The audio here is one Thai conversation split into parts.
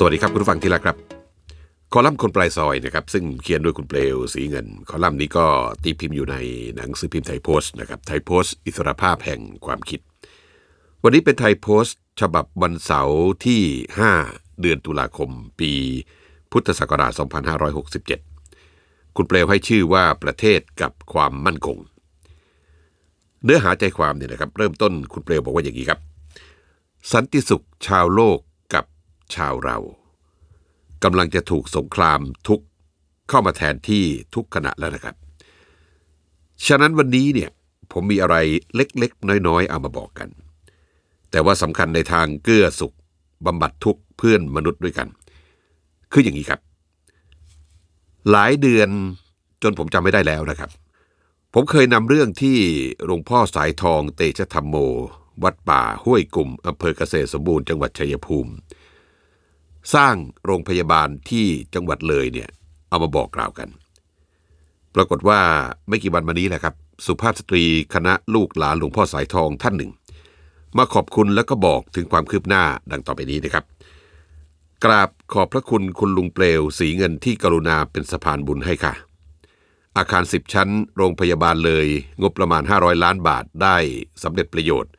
สวัสดีครับคุณผู้ฟังที่รักครับ คอลัมน์คนปลายซอยนะครับซึ่งเขียนโดยคุณเปลวสีเงิน คอลัมน์นี้ก็ตีพิมพ์อยู่ในหนังสือพิมพ์ไทยโพสต์นะครับไทยโพสต์อิสรภาพแห่งความคิด วันนี้เป็นไทยโพสต์ ฉบับวันเสาร์ที่ 5 เดือนตุลาคม ปีพุทธศักราช 2567 คุณเปลวให้ชื่อว่าประเทศกับความมั่นคง เนื้อหาใจความเนี่ยนะครับ เริ่มต้นคุณเปลวบอกว่าอย่างนี้ครับ สันติสุขชาวโลก ชาวเรากำลังจะถูกสงครามทุกเข้ามาแทนที่ทุกขณะแล้วนะครับ ฉะนั้นวันนี้เนี่ยผมมีอะไรเล็กๆ น้อยๆ เอามาบอกกัน แต่ว่าสำคัญในทางเกื้อสุขบำบัดทุกเพื่อนมนุษย์ด้วยกัน คืออย่างนี้ครับ หลายเดือนจนผมจำไม่ได้แล้วนะครับ ผมเคยนำเรื่องที่หลวงพ่อสายทองเตชะธรรมโม วัดป่าห้วยกลุ่มอำเภอเกษตรสมบูรณ์จังหวัดชัยภูมิ สร้างโรงพยาบาลที่จังหวัดเลยเนี่ยเอามาบอกกล่าวกัน ปรากฏว่าไม่กี่วันมานี้แหละครับ สุภาพสตรีคณะลูกหลานหลวงพ่อสายทองท่านหนึ่ง มาขอบคุณแล้วก็บอกถึงความคืบหน้าดังต่อไปนี้นะครับ กราบขอบพระคุณคุณลุงเปลวสีเงินที่กรุณาเป็นสะพานบุญให้ค่ะ อาคาร 10 ชั้น โรงพยาบาลเลย งบประมาณ 500 ล้านบาทได้สำเร็จประโยชน์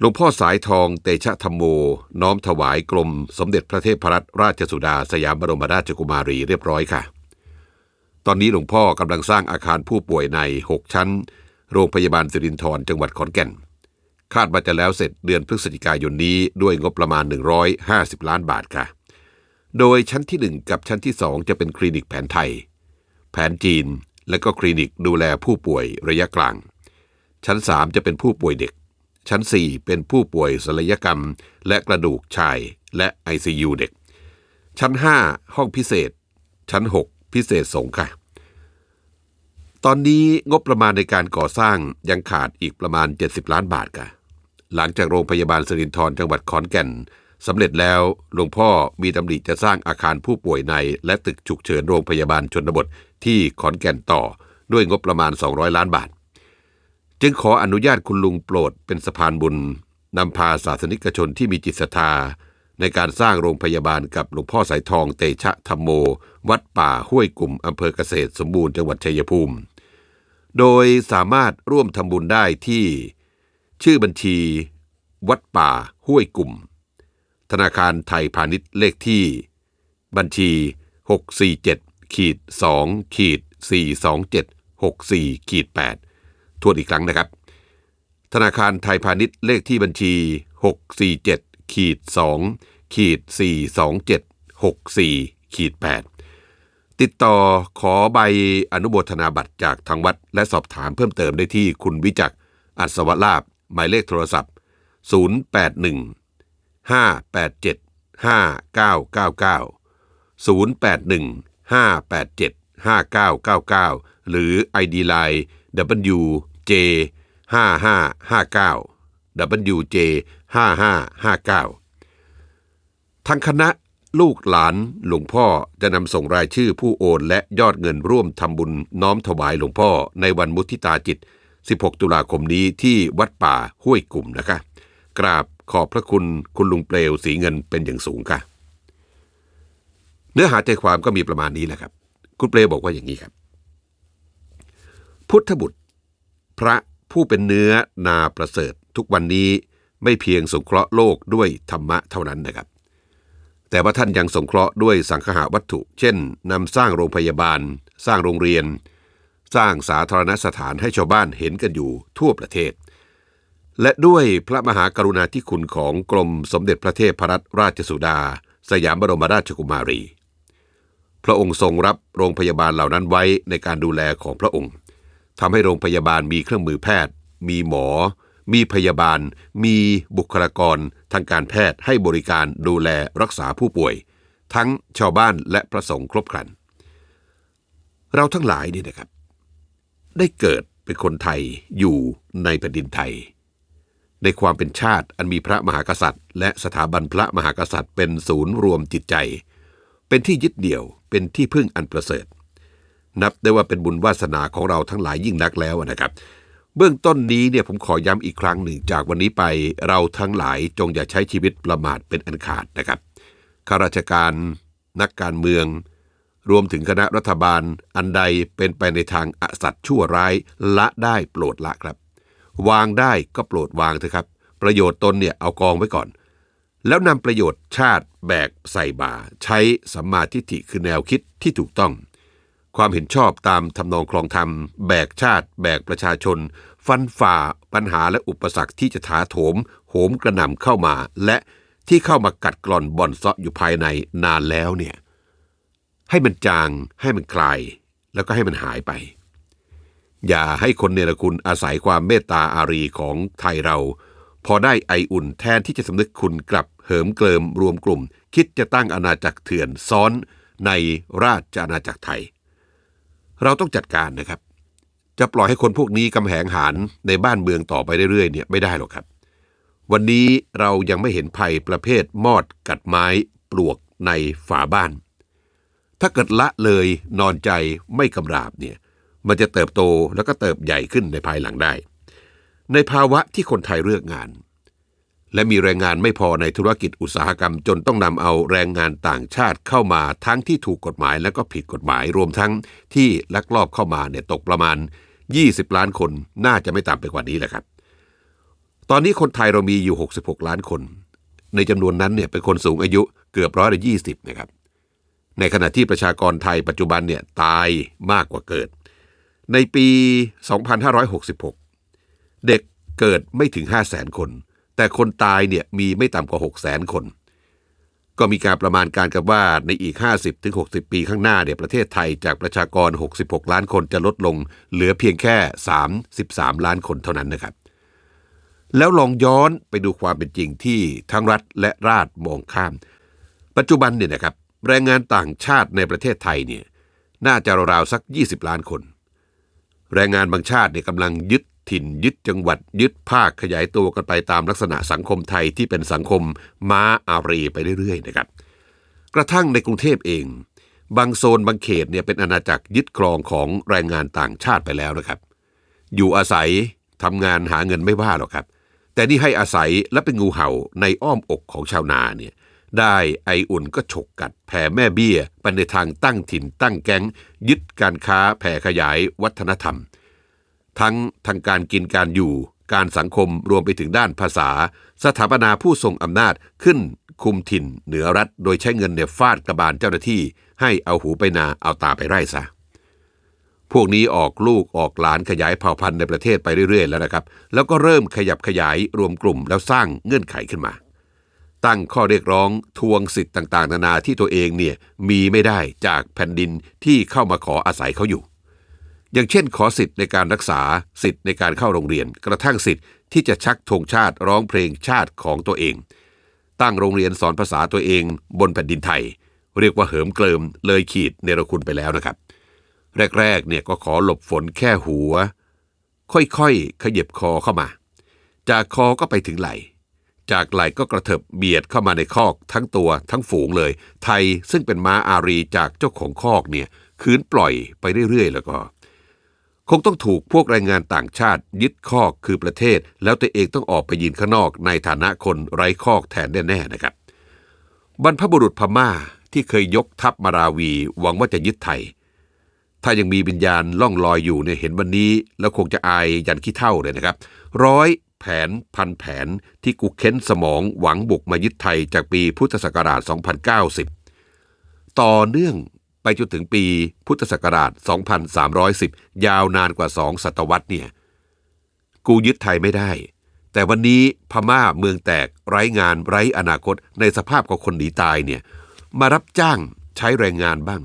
หลวงพ่อสายทองเตชะธรรมโม น้อมถวายกรมสมเด็จพระเทพรัตนราชสุดาสยามบรมราชกุมารีเรียบร้อยค่ะ ตอนนี้หลวงพ่อกำลังสร้างอาคารผู้ป่วยใน 6 ชั้น โรงพยาบาลสิรินธรจังหวัดขอนแก่น คาดว่าจะแล้วเสร็จเดือนพฤศจิกายนนี้ด้วยงบประมาณ 150 ล้านบาทค่ะ โดยชั้นที่ 1 กับชั้นที่ 2 จะเป็นคลินิกแผนไทย แผนจีน และก็คลินิกดูแลผู้ป่วยระยะกลาง ชั้น 3 จะเป็นผู้ป่วยเด็ก ชั้น 4 เป็นผู้ป่วยศัลยกรรม และกระดูกชายและ ICU เด็ก ชั้น 5 ห้องพิเศษ ชั้น 6 พิเศษสงฆ์ค่ะ ตอนนี้งบประมาณในการก่อสร้างยังขาดอีกประมาณ 70 ล้านบาทค่ะ หลังจากโรงพยาบาลสิรินธรจังหวัดขอนแก่นสำเร็จแล้วหลวงพ่อมีดำริจะสร้างอาคารผู้ป่วยใน และตึกฉุกเฉินโรงพยาบาลชนบทที่ขอนแก่นต่อด้วยงบประมาณ 200 ล้านบาท จึงขออนุญาตคุณลุงโปรดเป็นสะพานบุญนำพาศาสนิกชนที่มีจิตศรัทธา ในการสร้างโรงพยาบาลกับหลวงพ่อสายทองเตชะธรรมโม วัดป่าห้วยกลุ่มอำเภอเกษตรสมบูรณ์จังหวัดชัยภูมิ โดยสามารถร่วมทำบุญได้ที่ ชื่อบัญชี วัดป่าห้วยกลุ่ม ธนาคารไทยพาณิชย์เลขที่ บัญชี 647ขีด2ขีด427 64ขีด8 ทวนอีกครั้งนะครับ ธนาคารไทยพาณิชย์เลขที่บัญชี 647ขีด2ขีด427 64ขีด8ติดต่อขอใบอนุโมทนาบัตรจากทางวัด และสอบถามเพิ่มเติมได้ที่คุณวิจักอัศวลาบหมายเลขโทรศัพท์ 081 587 5999 081 587 5999 หรือ ID Line w J5559 WJ 5559 ทางคณะลูกหลานหลวงพ่อจะนำส่งรายชื่อผู้โอนและยอดเงินร่วมทำบุญน้อมถวายหลวงพ่อในวันมุทิตาจิต 16 ตุลาคมนี้ที่วัดป่าห้วยกลุ่มนะคะ กราบขอบพระคุณคุณลุงเปลวสีเงินเป็นอย่างสูงค่ะ เนื้อหาใจความก็มีประมาณนี้แหละครับ คุณเปลวบอกว่าอย่างนี้ครับ พุทธบุตร พระผู้เป็นเนื้อนาประเสริฐทุกวันนี้ไม่เพียงสงเคราะห์โลกด้วยธรรมะเท่านั้นนะครับ แต่ว่าท่านยังสงเคราะห์ด้วยสังคหาวัตถุ เช่นนำสร้างโรงพยาบาล สร้างโรงเรียน สร้างสาธารณสถานให้ชาวบ้านเห็นกันอยู่ทั่วประเทศ และด้วยพระมหากรุณาธิคุณของกรมสมเด็จพระเทพรัตนราชสุดา สยามบรมราชกุมารี พระองค์ทรงรับโรงพยาบาลเหล่านั้นไว้ในการดูแลของพระองค์ ทำให้โรงพยาบาลมีเครื่องมือแพทย์ มีหมอ มีพยาบาล มีบุคลากร ทางการแพทย์ให้บริการดูแลรักษาผู้ป่วย ทั้งชาวบ้านและประสงค์ครบครัน เราทั้งหลายนี่นะครับ ได้เกิดเป็นคนไทยอยู่ในแผ่นดินไทย ในความเป็นชาติอันมีพระมหากษัตริย์ และสถาบันพระมหากษัตริย์เป็นศูนย์รวมจิตใจ เป็นที่ยึดเหนี่ยวเป็นที่พึ่งอันประเสริฐ นับได้ว่าเป็นบุญวาสนาของเราทั้งหลายยิ่งนักแล้วนะครับ เบื้องต้นนี้เนี่ยผมขอย้ำอีกครั้งหนึ่งจากวันนี้ไปเราทั้งหลายจงอย่าใช้ชีวิตประมาทเป็นอันขาดนะครับข้าราชการ นักการเมือง รวมถึงคณะรัฐบาลอันใดเป็นไปในทางอสัตย์ชั่วร้ายละได้โปรดละครับ วางได้ก็โปรดวางเถอะครับ ประโยชน์ตนเนี่ยเอากองไว้ก่อน แล้วนำประโยชน์ชาติแบกใส่บ่า ใช้สัมมาทิฏฐิคือแนวคิดที่ถูกต้อง ความเห็นชอบตามทำนองคลองธรรม แบกชาติ แบกประชาชน ฟันฝ่าปัญหาและอุปสรรคที่จะถาโถม โหมกระหน่ำเข้ามา และที่เข้ามากัดกร่อนบ่อนซาะอยู่ภายในนานแล้วเนี่ย ให้มันจางให้มันคลาย แล้วก็ให้มันหายไป อย่าให้คนเนรคุณอาศัยความเมตตาอารีของไทยเรา พอได้ไออุ่นแทนที่จะสำนึกคุณกลับเหิมเกลิมรวมกลุ่ม คิดจะตั้งอาณาจักรเถื่อนซ้อนในราชอาณาจักรไทย เราต้องจัดการนะครับ จะปล่อยให้คนพวกนี้กำแหงหารในบ้านเมืองต่อไปเรื่อยๆเนี่ยไม่ได้หรอกครับ วันนี้เรายังไม่เห็นภัยประเภทมอดกัดไม้ปลวกในฝาบ้าน ถ้าเกิดละเลยนอนใจไม่กำราบเนี่ยมันจะเติบโตแล้วก็เติบใหญ่ขึ้นในภายหลังได้ ในภาวะที่คนไทยเลือกงาน และมีแรงงานไม่พอในธุรกิจอุตสาหกรรมจนต้องนำเอาแรงงานต่างชาติเข้ามาทั้งที่ถูกกฎหมายและก็ผิดกฎหมายรวมทั้งที่ลักลอบเข้ามาเนี่ยตกประมาณ 20 ล้านคนน่าจะไม่ต่ำไปกว่านี้แหละครับ ตอนนี้คนไทยเรามีอยู่ 66 ล้านคน ในจำนวนนั้นเนี่ยเป็นคนสูงอายุเกือบร้อยละยี่สิบนะครับ ในขณะที่ประชากรไทยปัจจุบันเนี่ยตายมากกว่าเกิด ในปี 2566 เด็กเกิดไม่ถึง 5 0 0แสนคน แต่คนตายเนี่ยมีไม่ต่ำกว่า 6 0แสนคน ก็มีการประมาณการกันว่าในอีก 50-60 ปีข้างหน้าเนี่ยประเทศไทยจากประชากร 66 ล้านคนจะลดลง เหลือเพียงแค่ 33 ล้านคนเท่านั้นนะครับ แล้วลองย้อนไปดูความเป็นจริงที่ทั้งรัฐและราษฎรมองข้าม ปัจจุบันเนี่ยนะครับแรงงานต่างชาติในประเทศไทยเนี่ยน่าจะราวๆสัก 20 ล้านคน แรงงานบางชาติเนี่ยกำลังยึด ถิ่นยึดจังหวัดยึดภาคขยายตัวกันไปตามลักษณะสังคมไทยที่เป็นสังคมม้าอารีไปเรื่อยๆนะครับ กระทั่งในกรุงเทพเอง บางโซนบางเขตเนี่ยเป็นอาณาจักรยึดครองของแรงงานต่างชาติไปแล้วนะครับ อยู่อาศัยทำงานหาเงินไม่ว่าหรอกครับ แต่นี่ให้อาศัยและเป็นงูเห่าในอ้อมอกของชาวนาเนี่ยได้ไออุ่นก็ฉกกัดแผ่แม่เบี้ยไปในทางตั้งถิ่นตั้งแก๊ง ยึดการค้าแผ่ขยายวัฒนธรรม ทั้งทางการกินการอยู่ การสังคมรวมไปถึงด้านภาษา สถาปนาผู้ทรงอำนาจขึ้นคุมถิ่นเหนือรัฐ โดยใช้เงินเนี่ยฟาดกระบาลเจ้าหน้าที่ ให้เอาหูไปนาเอาตาไปไร่ซะพวกนี้ออกลูกออกหลานขยายเผ่าพันธุ์ในประเทศไปเรื่อยๆแล้วนะครับ แล้วก็เริ่มขยับขยายรวมกลุ่มแล้วสร้างเงื่อนไขขึ้นมา ตั้งข้อเรียกร้องทวงสิทธิ์ต่างๆ นานาที่ตัวเองเนี่ยมีไม่ได้จากแผ่นดินที่เข้ามาขออาศัยเขาอยู่ อย่างเช่น ขอสิทธิ์ในการรักษาสิทธิ์ในการเข้าโรงเรียน กระทั่งสิทธิ์ที่จะชักธงชาติร้องเพลงชาติของตัวเอง ตั้งโรงเรียนสอนภาษาตัวเองบนแผ่นดินไทย เรียกว่าเหิมเกลิมเลยขีดเนรคุณไปแล้วนะครับ แรกๆเนี่ยก็ขอหลบฝนแค่หัว ค่อยๆขยับคอเข้ามา จากคอก็ไปถึงไหลจากไหลก็กระเถิบเบียดเข้ามาในคอกทั้งตัวทั้งฝูงเลย ไทยซึ่งเป็นม้าอารีจากเจ้าของคอกเนี่ยคืนปล่อยไปเรื่อยๆ แล้วก็ คงต้องถูกพวกแรงงานต่างชาติ ยึดคอกคือประเทศ แล้วตัวเองต้องออกไปยืนข้างนอก ในฐานะคนไร้คอกแทนแน่ๆนะครับ บรรพบุรุษพม่าที่เคยยกทัพมาราวี หวังว่าจะยึดไทย ถ้ายังมีวิญญาณล่องลอยอยู่เนี่ยเห็นวันนี้ แล้วคงจะอายยันขี้เท่าเลยนะครับ ร้อยแผนพันแผนที่กูเค้นสมองหวังบุกมายึดไทยจากปีพุทธศักราช 2090 ต่อเนื่อง ไปจนถึงปีพุทธศักราช 2310 ยาวนานกว่าสองศตวรรษเนี่ย กูยึดไทยไม่ได้ แต่วันนี้พม่าเมืองแตกไร้งานไร้อนาคตในสภาพของคนหนีตายเนี่ย มารับจ้างใช้แรงงานบ้าง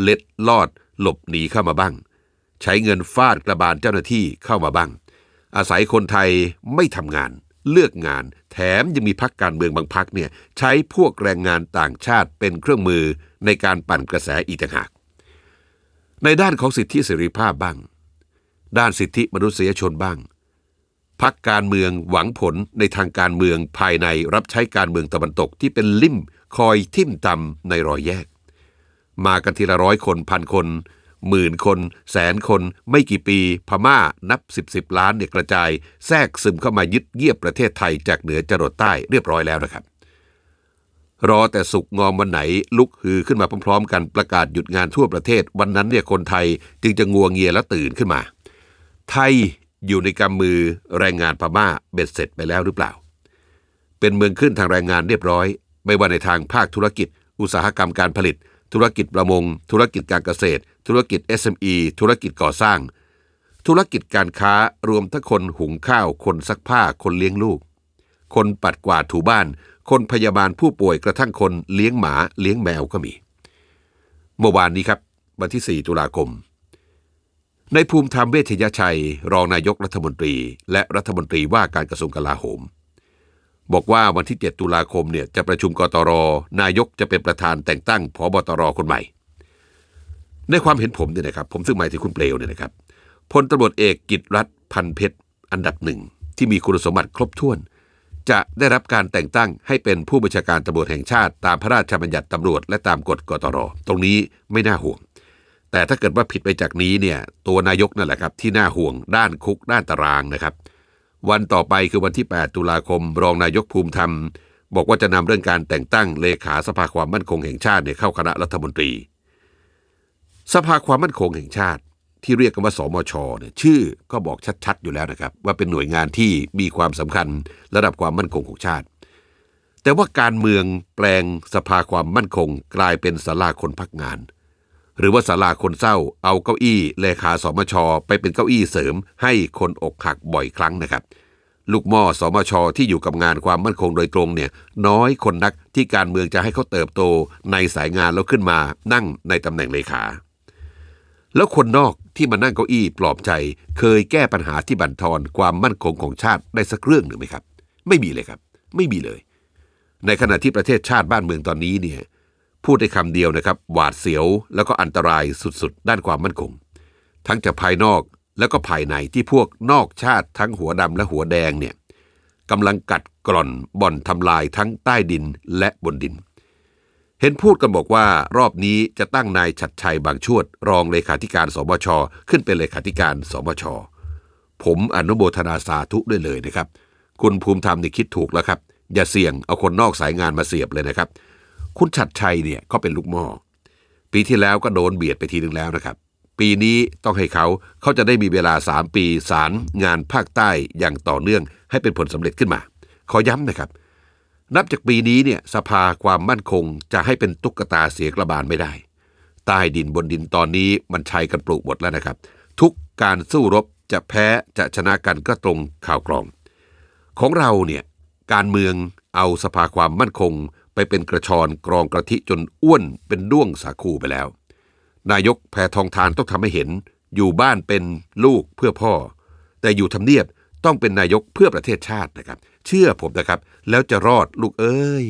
เล็ดลอด หลบหนีเข้ามาบ้าง ใช้เงินฟาดกระบาลเจ้าหน้าที่เข้ามาบ้าง อาศัยคนไทยไม่ทำงาน เลือกงาน แถมยังมีพักการเมืองบางพักเนี่ยใช้พวกแรงงานต่างชาติเป็นเครื่องมือในการปั่นกระแสอีกต่างหาก ในด้านของสิทธิเสรีภาพบ้าง ด้านสิทธิมนุษยชนบ้างพักการเมืองหวังผลในทางการเมืองภายในรับใช้การเมืองตะวันตกที่เป็นลิ่มคอยทิ่มตำในรอยแยก มากันทีละร้อยคนพันคน หมื่นคน แสนคน ไม่กี่ปี พม่านับสิบสิบล้านเนี่ยกระจาย แทรกซึมเข้ามายึดเยียบประเทศไทยจากเหนือจรดใต้เรียบร้อยแล้วนะครับ รอแต่สุกงอมวันไหนลุกฮือขึ้นมาพร้อมๆ กันประกาศหยุดงานทั่วประเทศ วันนั้นเนี่ยคนไทยจึงจะงัวเงียและตื่นขึ้นมา ไทยอยู่ในกำมือแรงงานพม่าเบ็ดเสร็จไปแล้วหรือเปล่า เป็นเมืองขึ้นทางแรงงานเรียบร้อย ไม่ว่าในทางภาคธุรกิจ อุตสาหกรรมการผลิต ธุรกิจประมง ธุรกิจการเกษตร ธุรกิจ SME ธุรกิจก่อสร้าง ธุรกิจการค้ารวมทั้งคนหุงข้าว คนซักผ้า คนเลี้ยงลูก คนปัดกวาดถูบ้าน คนพยาบาลผู้ป่วยกระทั่งคนเลี้ยงหมาเลี้ยงแมวก็มี เมื่อวานนี้ครับ วันที่ 4 ตุลาคมในภูมิธรรมเวชยชัย รองนายกรัฐมนตรี และรัฐมนตรีว่าการกระทรวงกลาโหม บอกว่าวันที่ 7 ตุลาคมเนี่ยจะประชุมกตร นายกจะเป็นประธานแต่งตั้งผบตรคนใหม่ ในความเห็นผมเนี่ยนะครับ ผมซึ่งหมายถึงคุณเปลวเนี่ยนะครับพลตำรวจเอกกิตรัฐพันเพชร อันดับหนึ่งที่มีคุณสมบัติครบถ้วน จะได้รับการแต่งตั้งให้เป็นผู้บัญชาการตำรวจแห่งชาติตามพระราชบัญญัติตำรวจและตามกฎกตร ตรงนี้ไม่น่าห่วง แต่ถ้าเกิดว่าผิดไปจากนี้เนี่ยตัวนายกนั่นแหละครับที่น่าห่วงด้านคุกด้านตารางนะครับ วันต่อไปคือวันที่ 8 ตุลาคม รองนายกภูมิธรรม บอกว่าจะนำเรื่องการแต่งตั้งเลขาสภาความมั่นคงแห่งชาติเข้าคณะรัฐมนตรี สภาความมั่นคงแห่งชาติที่เรียกกันว่าสมชเนี่ยชื่อก็บอกชัดๆอยู่แล้วนะครับ ว่าเป็นหน่วยงานที่มีความสำคัญระดับความมั่นคงของชาติ แต่ว่าการเมืองแปลงสภาความมั่นคงกลายเป็นศาลาคนพักงาน หรือว่าศาลาคนเศร้าเอาเก้าอี้เลขาสมช ไปเป็นเก้าอี้เสริม ให้คนอกหักบ่อยครั้งนะครับ ลูกหม้อสมช ที่อยู่กับงานความมั่นคงโดยตรงเนี่ยน้อยคนนักที่การเมืองจะให้เขาเติบโตในสายงานแล้วขึ้นมานั่งในตำแหน่งเลขา แล้วคนนอกที่มานั่งเก้าอี้ปลอบใจ เคยแก้ปัญหาที่บั่นทอนความมั่นคงของชาติได้สักเรื่องหนึ่งไหมครับ ไม่มีเลยครับ ไม่มีเลย ในขณะที่ประเทศชาติบ้านเมืองตอนนี้เนี่ย พูดได้คำเดียวนะครับ หวาดเสียวแล้วก็อันตรายสุดๆ ด้านความมั่นคง ทั้งจากภายนอกแล้วก็ภายในที่พวกนอกชาติทั้งหัวดำและหัวแดงเนี่ยกำลังกัดกร่อนบ่อนทำลายทั้งใต้ดินและบนดิน เห็นพูดกันบอกว่ารอบนี้จะตั้งนายชัดชัยบางชวด รองเลขาธิการสบชขึ้นเป็นเลขาธิการสบชผมอนุโมทนาสาธุด้วยเลยนะครับ คุณภูมิธรรมนี่คิดถูกแล้วครับ อย่าเสี่ยงเอาคนนอกสายงานมาเสียบเลยนะครับ คุณชัดชัยเนี่ยก็เป็นลูกหม้อปีที่แล้วก็โดนเบียดไปทีหนึ่งแล้วนะครับ ปีนี้ต้องให้เขาเขาจะได้มีเวลา 3 ปีสารงานภาคใต้อย่างต่อเนื่องให้เป็นผลสำเร็จขึ้นมา ขอย้ำนะครับ นับจากปีนี้เนี่ยสภาความมั่นคงจะให้เป็นตุ๊กตาเสียกระบาลไม่ได้ ใต้ดินบนดินตอนนี้มันชัยกันปลุกหมดแล้วนะครับ ทุกการสู้รบจะแพ้จะชนะกันก็ตรงข่าวกรอง ของเราเนี่ยการเมืองเอาสภาความมั่นคง เป็นกระชอนกรองกระทิจนอ้วนเป็นด้วงสาคูไปแล้ว นายกแพทองทานต้องทำให้เห็น อยู่บ้านเป็นลูกเพื่อพ่อ แต่อยู่ทำเนียบต้องเป็นนายกเพื่อประเทศชาตินะครับ เชื่อผมนะครับ แล้วจะรอดลูกเอ้ย